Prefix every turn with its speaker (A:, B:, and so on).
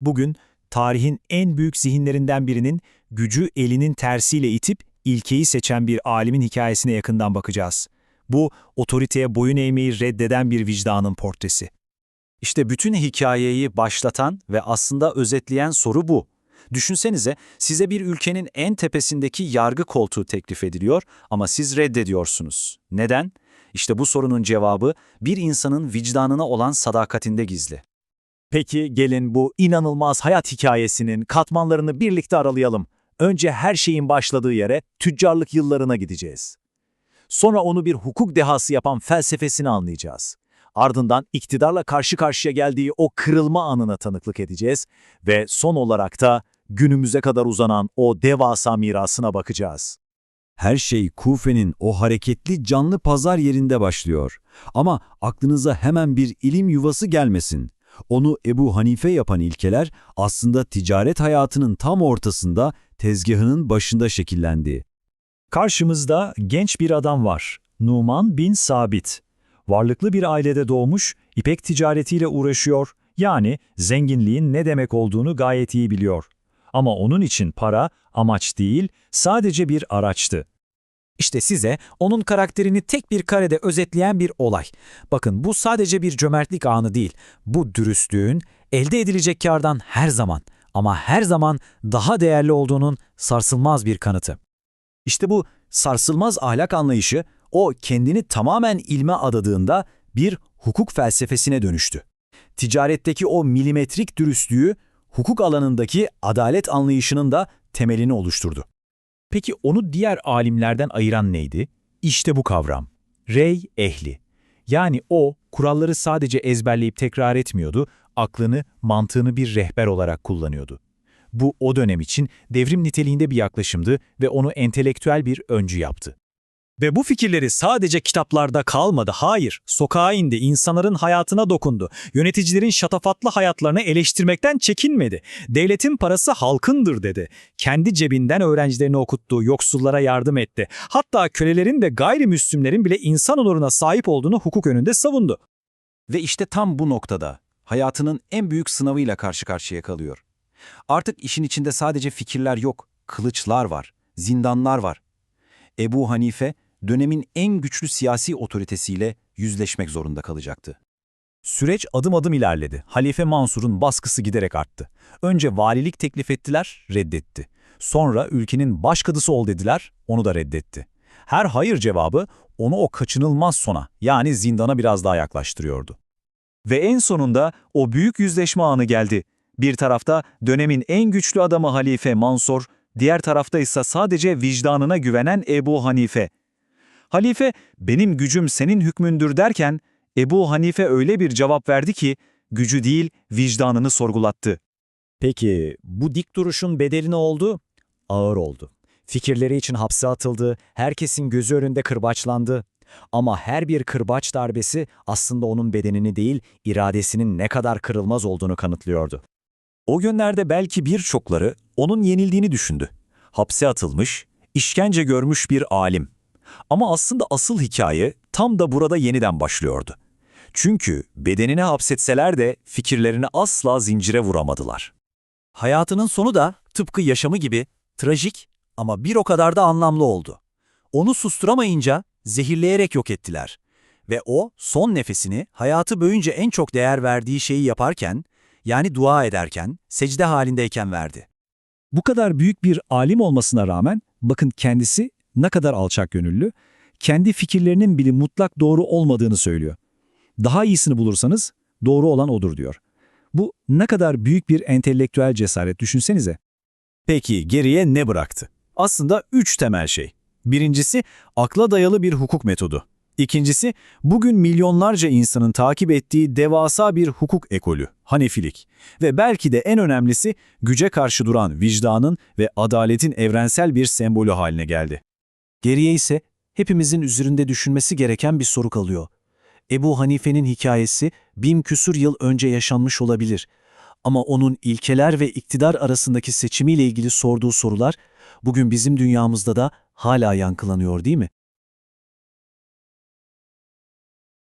A: Bugün tarihin en büyük zihinlerinden birinin gücü elinin tersiyle itip ilkeyi seçen bir alimin hikayesine yakından bakacağız. Bu, otoriteye boyun eğmeyi reddeden bir vicdanın portresi.
B: İşte bütün hikayeyi başlatan ve aslında özetleyen soru bu. Düşünsenize size bir ülkenin en tepesindeki yargı koltuğu teklif ediliyor ama siz reddediyorsunuz. Neden? İşte bu sorunun cevabı bir insanın vicdanına olan sadakatinde gizli.
A: Peki gelin bu inanılmaz hayat hikayesinin katmanlarını birlikte aralayalım. Önce her şeyin başladığı yere, tüccarlık yıllarına gideceğiz. Sonra onu bir hukuk dehası yapan felsefesini anlayacağız. Ardından iktidarla karşı karşıya geldiği o kırılma anına tanıklık edeceğiz ve son olarak da günümüze kadar uzanan o devasa mirasına bakacağız.
C: Her şey Kufe'nin o hareketli canlı pazar yerinde başlıyor. Ama aklınıza hemen bir ilim yuvası gelmesin. Onu Ebu Hanife yapan ilkeler aslında ticaret hayatının tam ortasında tezgahının başında şekillendi.
A: Karşımızda genç bir adam var. Numan bin Sabit. Varlıklı bir ailede doğmuş, ipek ticaretiyle uğraşıyor. Yani zenginliğin ne demek olduğunu gayet iyi biliyor. Ama onun için para amaç değil, sadece bir araçtı.
D: İşte size onun karakterini tek bir karede özetleyen bir olay. Bakın bu sadece bir cömertlik anı değil. Bu dürüstlüğün elde edilecek kardan her zaman ama her zaman daha değerli olduğunun sarsılmaz bir kanıtı.
C: İşte bu sarsılmaz ahlak anlayışı o kendini tamamen ilme adadığında bir hukuk felsefesine dönüştü. Ticaretteki o milimetrik dürüstlüğü hukuk alanındaki adalet anlayışının da temelini oluşturdu.
A: Peki onu diğer alimlerden ayıran neydi? İşte bu kavram. Rey ehli. Yani o, kuralları sadece ezberleyip tekrar etmiyordu, aklını, mantığını bir rehber olarak kullanıyordu. Bu o dönem için devrim niteliğinde bir yaklaşımdı ve onu entelektüel bir öncü yaptı. Ve bu fikirleri sadece kitaplarda kalmadı, hayır, sokağa indi, insanların hayatına dokundu. Yöneticilerin şatafatlı hayatlarını eleştirmekten çekinmedi. Devletin parası halkındır dedi. Kendi cebinden öğrencilerini okuttu, yoksullara yardım etti. Hatta kölelerin ve gayrimüslimlerin bile insan onuruna sahip olduğunu hukuk önünde savundu.
B: Ve işte tam bu noktada hayatının en büyük sınavıyla karşı karşıya kalıyor. Artık işin içinde sadece fikirler yok, kılıçlar var, zindanlar var. Ebu Hanife dönemin en güçlü siyasi otoritesiyle yüzleşmek zorunda kalacaktı.
A: Süreç adım adım ilerledi. Halife Mansur'un baskısı giderek arttı. Önce valilik teklif ettiler, reddetti. Sonra ülkenin başkadısı ol dediler, onu da reddetti. Her hayır cevabı onu o kaçınılmaz sona, yani zindana biraz daha yaklaştırıyordu. Ve en sonunda o büyük yüzleşme anı geldi. Bir tarafta dönemin en güçlü adamı Halife Mansur, diğer tarafta ise sadece vicdanına güvenen Ebu Hanife. Halife, benim gücüm senin hükmündür derken, Ebu Hanife öyle bir cevap verdi ki, gücü değil, vicdanını sorgulattı. Peki, bu dik duruşun bedeli ne oldu? Ağır oldu. Fikirleri için hapse atıldı, herkesin gözü önünde kırbaçlandı. Ama her bir kırbaç darbesi aslında onun bedenini değil, iradesinin ne kadar kırılmaz olduğunu kanıtlıyordu. O günlerde belki birçokları onun yenildiğini düşündü. Hapse atılmış, işkence görmüş bir alim. Ama aslında asıl hikaye tam da burada yeniden başlıyordu. Çünkü bedenine hapsetseler de fikirlerini asla zincire vuramadılar.
D: Hayatının sonu da tıpkı yaşamı gibi trajik ama bir o kadar da anlamlı oldu. Onu susturamayınca zehirleyerek yok ettiler. Ve o son nefesini hayatı boyunca en çok değer verdiği şeyi yaparken, yani dua ederken, secde halindeyken verdi.
A: Bu kadar büyük bir alim olmasına rağmen bakın kendisi ne kadar alçak gönüllü, kendi fikirlerinin bile mutlak doğru olmadığını söylüyor. Daha iyisini bulursanız doğru olan odur diyor. Bu ne kadar büyük bir entelektüel cesaret düşünsenize. Peki geriye ne bıraktı? Aslında üç temel şey. Birincisi akla dayalı bir hukuk metodu. İkincisi bugün milyonlarca insanın takip ettiği devasa bir hukuk ekolü, Hanefilik. Ve belki de en önemlisi güce karşı duran vicdanın ve adaletin evrensel bir sembolü haline geldi.
D: Geriye ise hepimizin üzerinde düşünmesi gereken bir soru kalıyor. Ebu Hanife'nin hikayesi bin küsur yıl önce yaşanmış olabilir. Ama onun ilkeler ve iktidar arasındaki seçimiyle ilgili sorduğu sorular bugün bizim dünyamızda da hala yankılanıyor değil mi?